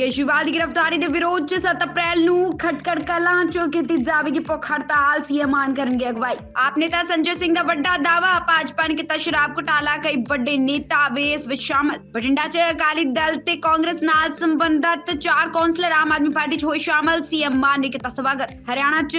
ਕੇਜਰੀਵਾਲ ਦੀ ਗ੍ਰਿਫਤਾਰੀ ਦੇ ਵਿਰੋਧ 'ਚ 7 ਅਪ੍ਰੈਲ ਨੂੰ ਖਟਕੜ ਕਲਾਂ 'ਚ ਕੀਤੀ ਜਾਵੇਗੀ ਭੁੱਖ ਹੜਤਾਲ, ਸੀਐਮ ਮਾਨ ਕਰਨਗੇ ਅਗਵਾਈ। ਆਪ ਨੇਤਾ ਸੰਜੇ ਸਿੰਘ ਦਾ ਵੱਡਾ ਦਾਵਾ ਭਾਜਪਾ ਨੇ ਕੀਤਾ ਸ਼ਰਾਬ ਘੁਟਾਲਾ, ਕਈ ਵੱਡੇ ਨੇਤਾ ਵੇ ਇਸ ਵਿੱਚ ਸ਼ਾਮਲ। ਬਠਿੰਡਾ 'ਚ ਅਕਾਲੀ ਦਲ ਤੇ ਕਾਂਗਰਸ ਨਾਲ ਸੰਬੰਧਤ ਚਾਰ ਕੌਂਸਲਰ ਆਮ ਆਦਮੀ ਪਾਰਟੀ 'ਚ ਹੋਏ ਸ਼ਾਮਲ, ਸੀਐਮ ਮਾਨ ਨੇ ਕੀਤਾ ਸਵਾਗਤ। ਹਰਿਆਣਾ 'ਚ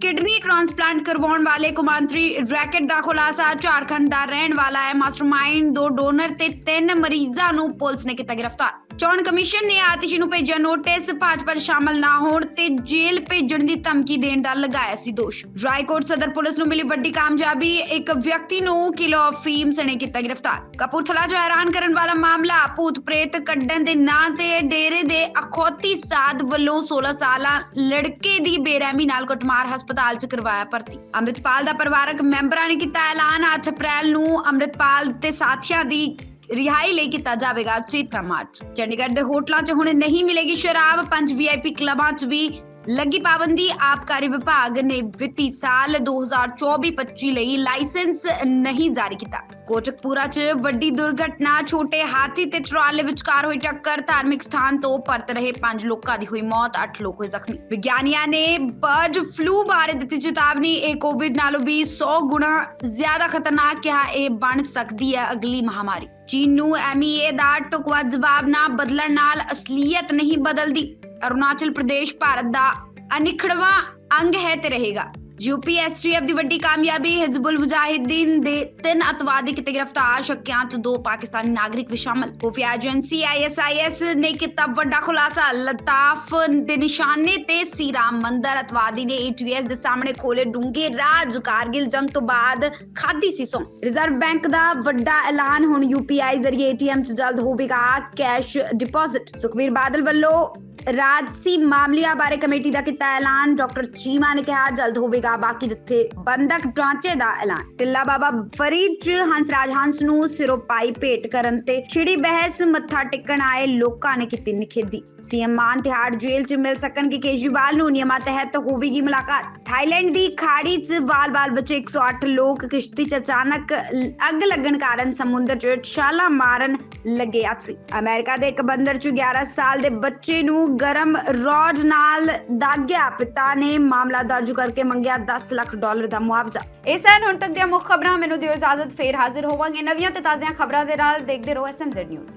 ਕਿਡਨੀ ਟ੍ਰਾਂਸਪਲਾਂਟ ਕਰਵਾਉਣ ਵਾਲੇ ਕੁਮਾਂਤਰੀ ਰੈਕਟ ਦਾ ਖੁਲਾਸਾ, ਝਾਰਖੰਡ ਦਾ ਰਹਿਣ ਵਾਲਾ ਹੈ, ਮਾਸਟਰਮਾਈਂਡ ਦੋ ਡੋਨਰ ਤੇ ਤਿੰਨ ਮਰੀਜ਼ਾਂ ਨੂੰ ਪੁਲਿਸ ਨੇ ਕੀਤਾ ਗ੍ਰਿਫਤਾਰ। ਚੋਣ ਕਮਿਸ਼ਨ ਨੇ ਆਤਿਸ਼ੀ ਨੂੰ ਭੇਜਿਆ ਨੋਟਿਸ, ਭਾਜਪਾ 'ਚ ਸ਼ਾਮਲ ਨਾ ਹੋਣ ਤੇ ਜੇਲ੍ਹ ਭੇਜਣ ਦੀ ਧਮਕੀ ਦੇਣ ਦਾ ਲਗਾਇਆ ਸੀ ਦੋਸ਼। ਰਾਏਕੋਟ ਸਦਰ ਪੁਲਿਸ ਨੂੰ ਮਿਲੀ ਵੱਡੀ ਕਾਮਯਾਬੀ, ਇੱਕ ਵਿਅਕਤੀ ਨੂੰ ਕਿਲੋ ਅਫੀਮ ਸਣੇ ਕੀਤਾ ਗ੍ਰਿਫਤਾਰ। ਕਪੂਰਥਲਾ 'ਚ ਹੈਰਾਨ ਕਰਨ ਵਾਲਾ ਮਾਮਲਾ, ਭੂਤ ਪ੍ਰੇਤ ਕੱਢਣ ਦੇ ਨਾਂ ਤੇ ਡੇਰੇ ਦੇ ਅਖੌਤੀ ਸਾਧ ਵੱਲੋਂ 16 ਸਾਲਾ ਲੜਕੇ ਦੀ ਬੇਰਹਿਮੀ ਨਾਲ ਕੁੱਟਮਾਰ ਹਸਪਤਾਲ 'ਚ ਕਰਵਾਇਆ ਭਰਤੀ। ਅੰਮ੍ਰਿਤਪਾਲ ਦਾ ਪਰਿਵਾਰਕ ਮੈਂਬਰਾਂ ਨੇ ਕੀਤਾ ਐਲਾਨ 8 ਅਪ੍ਰੈਲ ਨੂੰ ਅੰਮ੍ਰਿਤਪਾਲ ਤੇ ਸਾਥੀਆਂ ਦੀ ਰਿਹਾਈ ਲਈ ਕੀਤਾ ਜਾਵੇਗਾ ਚੇਤਾ ਮਾਰਚ। ਚੰਡੀਗੜ੍ਹ ਦੇ ਹੋਟਲਾਂ 'ਚ ਹੁਣ ਨਹੀਂ ਮਿਲੇਗੀ ਸ਼ਰਾਬ, ਪੰਜ ਵੀਆਈਪੀ ਕਲੱਬਾਂ 'ਚ ਵੀ ਲੱਗੀ ਪਾਬੰਦੀ ਆਬਕਾਰੀ ਵਿਭਾਗ ਨੇ ਵਿੱਤੀ ਸਾਲ 2024-25 ਲਈ ਲਾਇਸੈਂਸ ਨਹੀਂ ਜਾਰੀ ਕੀਤਾ। ਕੋਟਕਪੂਰਾ 'ਚ ਵੱਡੀ ਦੁਰਘਟਨਾ, ਛੋਟੇ ਹਾਥੀ ਤੇ ਟਰਾਲੇ ਵਿਚਕਾਰ ਹੋਈ ਟੱਕਰ, ਧਾਰਮਿਕ ਸਥਾਨ ਤੋਂ ਪਰਤ ਰਹੇ 5 ਲੋਕਾਂ ਦੀ ਹੋਈ ਮੌਤ 8 ਲੋਕ ਹੋਏ ਜ਼ਖਮੀ। ਵਿਗਿਆਨੀਆਂ ਨੇ ਬਰਡ ਫਲੂ ਬਾਰੇ ਦਿੱਤੀ ਚੇਤਾਵਨੀ, ਇਹ ਕੋਵਿਡ ਨਾਲੋਂ ਵੀ 100 ਗੁਣਾ ਜ਼ਿਆਦਾ ਖਤਰਨਾਕ ਕਿਹਾ ਇਹ ਬਣ ਸਕਦੀ ਹੈ ਅਗਲੀ ਮਹਾਮਾਰੀ। ਚੀਨ ਨੂੰ ਐਮਈਏ ਦਾ ਟੁਕਵਾ ਜਵਾਬ ਨਾ ਬਦਲਣ ਨਾਲ ਅਸਲੀਅਤ ਨਹੀਂ ਬਦਲਦੀ। ਅਰੁਣਾਚਲ ਪ੍ਰਦੇਸ਼, ਭਾਰਤ ਦਾ ਅਨਿਖੜਵਾਂ ਅੰਗ ਹੈ ਤੇ ਰਹੇਗਾ। ਯੂਪੀਐਸਟੀਐਫ ਦੀ ਵੱਡੀ ਕਾਮਯਾਬੀ, ਹਿਜ਼ਬੁਲ ਮੁਜਾਹਿਦੀਨ ਦੇ ਤਿੰਨ ਅਤਵਾਦੀ ਕਿਤੇ ਗ੍ਰਿਫਤਾਰ, ਸ਼ੱਕਿਆਂ ਚ ਦੋ ਪਾਕਿਸਤਾਨੀ ਨਾਗਰਿਕ ਵੀ ਸ਼ਾਮਲ। ਖੁਫੀਆ ਏਜੰਸੀ ਆਈਐਸਆਈਐਸ ਨੇ ਕੀਤਾ ਵੱਡਾ ਖੁਲਾਸਾ। ਲਤਾਫ ਦੇ ਨਿਸ਼ਾਨੇ ਤੇ ਸੀਰਾਮ ਮੰਦਰ। ਅਤਵਾਦੀ ਨੇ ਏਟੀਐਸ ਦੇ ਸਾਹਮਣੇ ਖੋਲੇ ਡੂੰਘੇ ਰਾਜ, ਕਾਰਗਿਲ ਜੰਗ ਤੋਂ ਬਾਅਦ ਖਾਦੀ ਸੀ ਸੋ। ਰਿਜ਼ਰਵ ਬੈਂਕ ਦਾ ਵੱਡਾ ਐਲਾਨ, ਹੁਣ ਯੂਪੀਆਈ ਜ਼ਰੀਏ ਏਟੀਐਮ ਚ ਜਲਦ ਹੋਵੇਗਾ, ਕੈਸ਼ ਡਿਪੋਜ਼ਿਟ। ਸੁਖਬੀਰ ਬਾਦਲ ਵੱਲੋਂ ਰਾਜਸੀ ਮਾਮਲਿਆਂ ਬਾਰੇ ਕਮੇਟੀ ਦਾ ਕੀਤਾ ਐਲਾਨ। ਡਾਕਟਰ ਚੀਮਾ ਨੇ ਕਿਹਾ, ਜਲਦ ਹੋਵੇਗਾ, ਬਾਕੀ ਜਿੱਥੇ ਬੰਦਕ ਢਾਂਚੇ ਦਾ ਐਲਾਨ। ਟਿੱਲਾ ਬਾਬਾ ਫਰੀਦ ਚ ਹੰਸਰਾਜ ਹੰਸ ਨੂੰ ਸਿਰੋਂ ਭੇਟ ਕਰਨ ਤੇ ਛਿੜੀ ਬਹਿਸ, ਮੱਥਾ ਟੇਕਣ ਆਏ ਲੋਕਾਂ ਨੇ ਕੀਤੀ ਨਿਖੇਧੀ। ਸੀਐਮ ਮਾਨ ਤਿਹਾੜ ਜੇਲ੍ਹ ਚ ਮਿਲ ਸਕਣਗੇ ਕੇਜਰੀਵਾਲ ਨੂੰ, ਨਿਯਮਾਂ ਤਹਿਤ ਹੋਵੇਗੀ ਮੁਲਾਕਾਤ। ਥਾਈਲੈਂਡ ਦੀ ਖਾੜੀ ਚ ਵਾਲ-ਵਾਲ ਬਚੇ 108 ਲੋਕ ਕਿਸ਼ਤੀ ਚ ਅਚਾਨਕ ਅੱਗ ਲੱਗਣ ਕਾਰਨ ਸਮੁੰਦਰ ਚ ਛਾਲਾਂ ਮਾਰਨ ਲੱਗੇ ਯਾਤਰੀ ਅਮਰੀਕਾ ਦੇ ਇੱਕ ਬੰਦਰ ਚ 11 ਸਾਲ ਦੇ ਬੱਚੇ ਨੂੰ ਗਰਮ ਰੋਡ ਨਾਲ ਦਾਗਿਆ ਪਿਤਾ ਨੇ ਮਾਮਲਾ ਦਰਜ ਕਰਕੇ ਮੰਗਿਆ 10 ਲੱਖ ਡਾਲਰ ਦਾ ਮੁਆਵਜ਼ਾ। ਇਸ ਹਨ ਹੁਣ ਤੱਕ ਦੀਆਂ ਮੁੱਖ ਖਬਰਾਂ, ਮੈਨੂੰ ਦਿਓ ਇਜਾਜ਼ਤ, ਫੇਰ ਹਾਜ਼ਰ ਹੋਵਾਂਗੇ ਨਵੀਆਂ ਤੇ ਤਾਜ਼ੀਆਂ ਖਬਰਾਂ ਦੇ ਨਾਲ, ਦੇਖਦੇ ਰਹੋ ਐਸਐਮਜ਼ੈਡ ਨਿਊਜ਼